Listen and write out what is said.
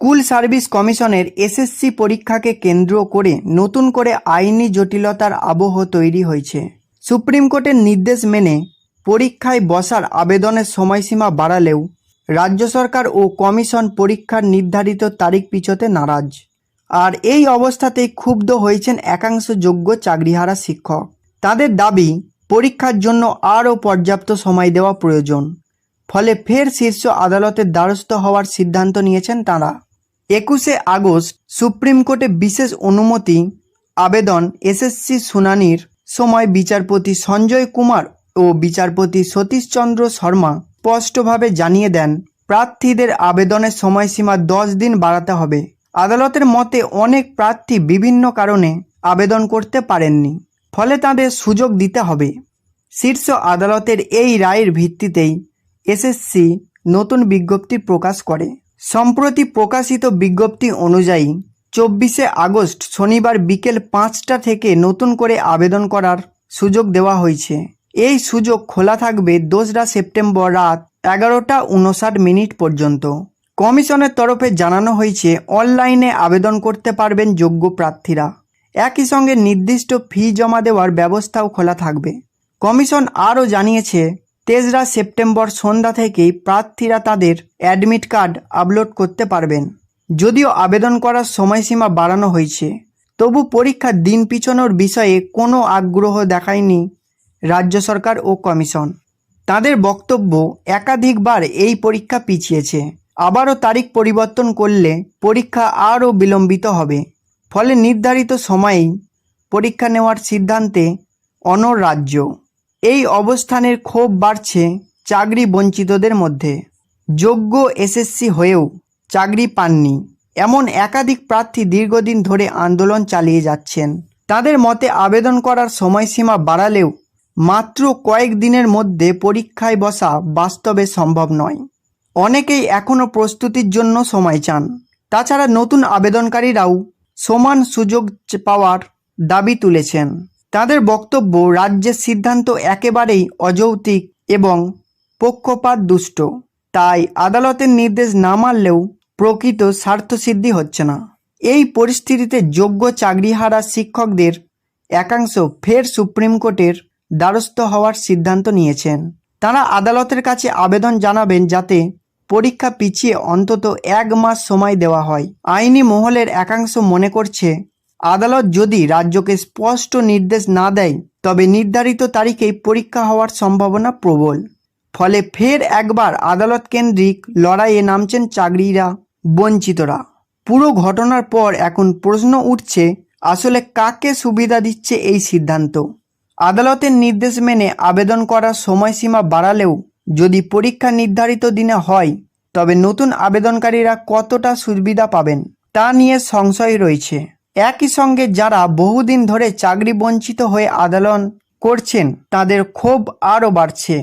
School service কমিশনের SSC পরীক্ষাকে কেন্দ্র করে নতুন করে আইনি জটিলতার আবহ তৈরি হয়েছে। সুপ্রিম কোর্টের নির্দেশ মেনে পরীক্ষায় বসার আবেদনের সময়সীমা বাড়ালেও রাজ্য সরকার ও কমিশন পরীক্ষার নির্ধারিত তারিখ পিছোতে নারাজ। আর এই অবস্থাতেই ক্ষুব্ধ হয়েছেন একাংশ যোগ্য চাকরিহারা শিক্ষক। তাদের দাবি, পরীক্ষার জন্য আরও পর্যাপ্ত সময় দেওয়া প্রয়োজন। ফলে ফের শীর্ষ আদালতের দ্বারস্থ হওয়ার সিদ্ধান্ত নিয়েছেন তাঁরা। একুশে আগস্ট সুপ্রিম কোর্টে বিশেষ অনুমতি, আবেদন, এসএসসি শুনানির সময় বিচারপতি সঞ্জয় কুমার ও বিচারপতি সতীশচন্দ্র শর্মা স্পষ্টভাবে জানিয়ে দেন, প্রার্থীদের আবেদনের সময়সীমা দশ দিন বাড়াতে হবে। আদালতের মতে অনেক প্রার্থী বিভিন্ন কারণে আবেদন করতে পারেননি, ফলে তাদের সুযোগ দিতে হবে। শীর্ষ আদালতের এই রায়ের ভিত্তিতেই এসএসসি নতুন বিজ্ঞপ্তি প্রকাশ করে। সম্প্রতি প্রকাশিত বিজ্ঞপ্তি অনুযায়ী চব্বিশে আগস্ট শনিবার বিকেল পাঁচটা থেকে নতুন করে আবেদন করার সুযোগ দেওয়া হয়েছে। এই সুযোগ খোলা থাকবে দোসরা সেপ্টেম্বর রাত এগারোটা উনষাট মিনিট পর্যন্ত। কমিশনের তরফে জানানো হয়েছে, অনলাইনে আবেদন করতে পারবেন যোগ্য প্রার্থীরা। একই সঙ্গে নির্দিষ্ট ফি জমা দেওয়ার ব্যবস্থাও খোলা থাকবে। কমিশন আরও জানিয়েছে তেসরা সেপ্টেম্বর সন্ধ্যা থেকেই প্রার্থীরা তাদের অ্যাডমিট কার্ড আপলোড করতে পারবেন। যদিও আবেদন করার সময়সীমা বাড়ানো হয়েছে। তবু পরীক্ষার দিন পিছনোর বিষয়ে কোনো আগ্রহ দেখায়নি রাজ্য সরকার ও কমিশন। তাদের বক্তব্য একাধিকবার এই পরীক্ষা পিছিয়েছে। আবারও তারিখ পরিবর্তন করলে পরীক্ষা আরও বিলম্বিত হবে। ফলে নির্ধারিত সময়েই পরীক্ষা নেওয়ার সিদ্ধান্তে অনর রাজ্য। এই অবস্থানের ক্ষোভ বাড়ছে চাকরি বঞ্চিতদের মধ্যে। যোগ্য এসএসসি হয়েও চাকরি পাননি। এমন একাধিক প্রার্থী দীর্ঘদিন ধরে আন্দোলন চালিয়ে যাচ্ছেন। তাদের মতে আবেদন করার সময়সীমা বাড়ালেও মাত্র কয়েক দিনের মধ্যে পরীক্ষায় বসা বাস্তবে সম্ভব নয়। অনেকেই এখনও প্রস্তুতির জন্য সময় চান। তাছাড়া নতুন আবেদনকারীরাও সমান সুযোগ পাওয়ার দাবি তুলেছেন। তাদের বক্তব্য রাজ্যের সিদ্ধান্ত একেবারেই অযৌক্তিক এবং পক্ষপাত দুষ্ট। তাই আদালতের নির্দেশ না মানলেও প্রকৃত স্বার্থসিদ্ধি হচ্ছে না। এই পরিস্থিতিতে যোগ্য চাকরিহারা শিক্ষকদের একাংশ ফের সুপ্রিম কোর্টের দ্বারস্থ হওয়ার সিদ্ধান্ত নিয়েছেন। তারা আদালতের কাছে আবেদন জানাবেন যাতে পরীক্ষা পিছিয়ে অন্তত এক মাস সময় দেওয়া হয়। আইনি মহলের একাংশ মনে করছে আদালত যদি রাজ্যকে স্পষ্ট নির্দেশ না দেয়, তবে নির্ধারিত তারিখেই পরীক্ষা হওয়ার সম্ভাবনা প্রবল। ফলে ফের একবার আদালত কেন্দ্রিক লড়াইয়ে নামছেন চাকরিরা, বঞ্চিতরা। পুরো ঘটনার পর এখন প্রশ্ন উঠছে, আসলে কাকে সুবিধা দিচ্ছে এই সিদ্ধান্ত? আদালতের নির্দেশ মেনে আবেদন করার সময়সীমা বাড়ালেও যদি পরীক্ষা নির্ধারিত দিনে হয়, তবে নতুন আবেদনকারীরা কতটা সুবিধা পাবেন, তা নিয়ে সংশয় রয়েছে। একই সঙ্গে যারা বহুদিন ধরে চাকরি বঞ্চিত হয়ে আদালন করছেন তাদের ক্ষোভ আরও বাড়ছে।